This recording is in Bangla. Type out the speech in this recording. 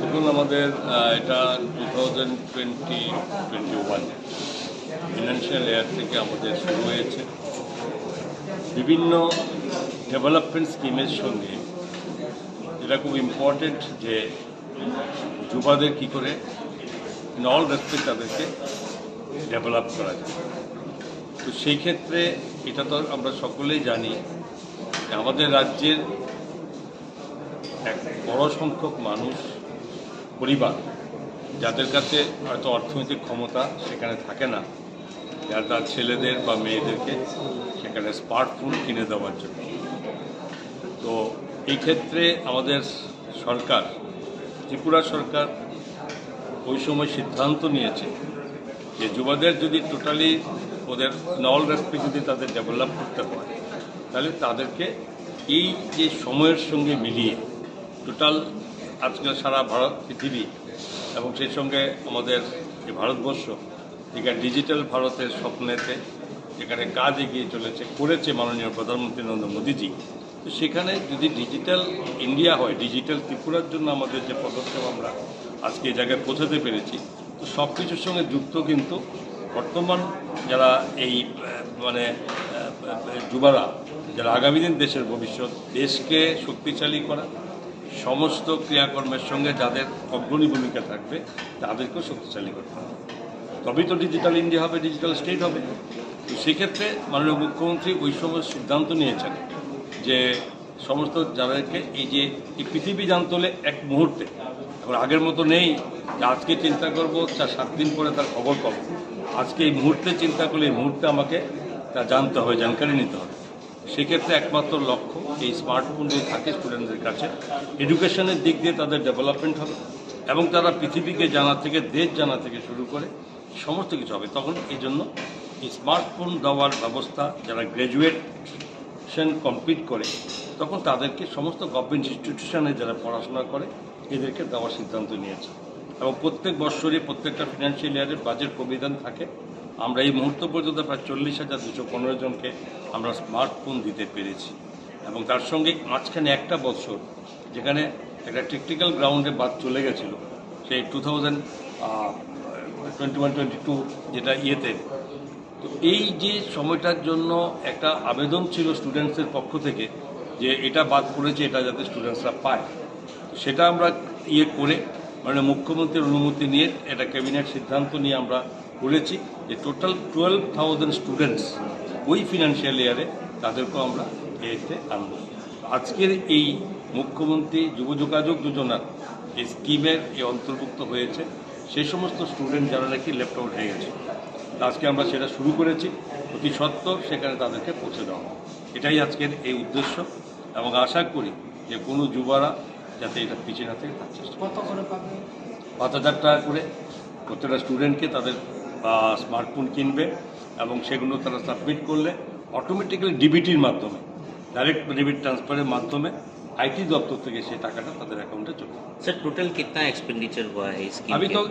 দেখুন আমাদের এটা two thousand twenty twenty one financial year থেকে আমাদের শুরু হয়েছে। বিভিন্ন ডেভেলপমেন্ট স্কিমের সঙ্গে এটা খুব ইম্পর্টেন্ট যে যুবাদের কী করে ইন অল রেসপেক্ট তাদেরকে ডেভেলপ করা যায়। তো সেই ক্ষেত্রে এটা তো আমরা সকলেই জানি আমাদের রাজ্যের এক বড় সংখ্যক মানুষ, পরিবার, যাদের কাছে হয়তো অর্থনৈতিক ক্ষমতা সেখানে থাকে না, যার তার ছেলেদের বা মেয়েদেরকে সেখানে স্মার্টফোন কিনে দেওয়ার জন্য। তো এই ক্ষেত্রে আমাদের সরকার, ত্রিপুরা সরকার ওই সময় সিদ্ধান্ত নিয়েছে যে যুবাদের যদি টোটালি ওদের নল রেসপেক্ট যদি তাদের ডেভেলপ করতে হয়, তাহলে তাদেরকে এই যে সময়ের সঙ্গে মিলিয়ে টোটাল আজকে সারা ভারত, পৃথিবী এবং সেই সঙ্গে আমাদের যে ভারতবর্ষ, এখানে ডিজিটাল ভারতের স্বপ্নেতে যেখানে কাজ এগিয়ে চলেছে, করেছে মাননীয় প্রধানমন্ত্রী নরেন্দ্র মোদীজি। তো সেখানে যদি ডিজিটাল ইন্ডিয়া হয় ডিজিটাল ত্রিপুরার জন্য আমাদের যে পদক্ষেপ আমরা আজকে এই জায়গায় পৌঁছাতে পেরেছি, তো সব কিছুর সঙ্গে যুক্ত কিন্তু বর্তমান যারা এই মানে যুবারা, যারা আগামী দিন দেশের ভবিষ্যৎ, দেশকে শক্তিশালী করা, সমস্ত ক্রিয়াকর্মের সঙ্গে যাদের অগ্রণী ভূমিকা থাকবে, তাদেরকেও শক্তিশালী করতে হবে। তবেই তো ডিজিটাল ইন্ডিয়া হবে ডিজিটাল স্টেট হবে। তো সেক্ষেত্রে মাননীয় মুখ্যমন্ত্রী ওই সময় সিদ্ধান্ত নিয়েছেন যে সমস্ত যাদেরকে এই যে এই পৃথিবী জানতে হলে এক মুহূর্তে এখন আগের মতো নেই আজকে চিন্তা করব, চার, সাত দিন পরে তার খবর পাবো। আজকে এই মুহূর্তে চিন্তা করলে এই মুহূর্তে আমাকে তা জানতে হবে, জানকারি নিতে হবে। সেক্ষেত্রে একমাত্র লক্ষ্য এই স্মার্টফোন যদি থাকে স্টুডেন্টদের কাছে। এডুকেশনের দিক দিয়ে তাদের ডেভেলপমেন্ট হবে এবং তারা পৃথিবীকে জানা থেকে, দেশ জানা থেকে শুরু করে সমস্ত কিছু হবে। তখন এই জন্য এই স্মার্টফোন দেওয়ার ব্যবস্থা যারা গ্র্যাজুয়েশন কমপ্লিট করে তখন তাদেরকে সমস্ত গভর্নমেন্ট ইনস্টিটিউশনে যারা পড়াশোনা করে, এদেরকে দেওয়ার সিদ্ধান্ত নিয়েছে। এবং প্রত্যেক বৎসরই প্রত্যেকটা ফিনান্সিয়াল ইয়ারের বাজেট প্রবিধান থাকে। আমরা এই মুহূর্ত পর্যন্ত প্রায় চল্লিশ হাজার দুশো পনেরো জনকে আমরা স্মার্টফোন দিতে পেরেছি। এবং তার সঙ্গে মাঝখানে একটা বছর যেখানে একটা টেকনিক্যাল গ্রাউন্ডে বাদ চলে গেছিল, সেই two thousand twenty one twenty two যেটা ইয়েতে। তো এই যে সময়টার জন্য একটা আবেদন ছিল স্টুডেন্টসের পক্ষ থেকে যে এটা বাদ পড়েছে এটা যাতে স্টুডেন্টসরা পায়। সেটা আমরা ইয়ে করে মানে মুখ্যমন্ত্রীর অনুমতি নিয়ে এটা ক্যাবিনেট সিদ্ধান্ত নিয়ে আমরা করেছি যে টোটাল টুয়েলভ থাউজেন্ড স্টুডেন্টস ওই ফিনান্সিয়াল ইয়ারে তাদেরকেও আমরা এতে আনব। আজকের এই মুখ্যমন্ত্রী যুব যোগাযোগ যোজনার এই স্কিমের এই অন্তর্ভুক্ত হয়েছে। সেই সমস্ত স্টুডেন্ট যারা নাকি আউট হয়ে গেছে, আজকে আমরা সেটা শুরু করেছি। অতি সত্ত্বর সেখানে তাদেরকে পৌঁছে দেওয়া। এটাই আজকের এই উদ্দেশ্য এবং আশা করি যে কোনো যুবারা যাতে এটা পিছিয়ে না থেকে তার চেষ্টা করে। কত করে পাবে পাঁচ হাজার টাকা করে প্রত্যেকটা স্টুডেন্টকে তাদের স্মার্টফোন কিনবে এবং সেগুলো তারা সাবমিট করলে অটোমেটিক্যালি ডিবিটির মাধ্যমে ডাইরেক্ট ডেবিট ট্রান্সফারের মাধ্যমে আইটি দপ্তর থেকে সেই টাকাটা তাদের অ্যাকাউন্টে চলে যাবে। सर टोटल कितना एक्सपेंडिचर हुआ है इसकी अभी तो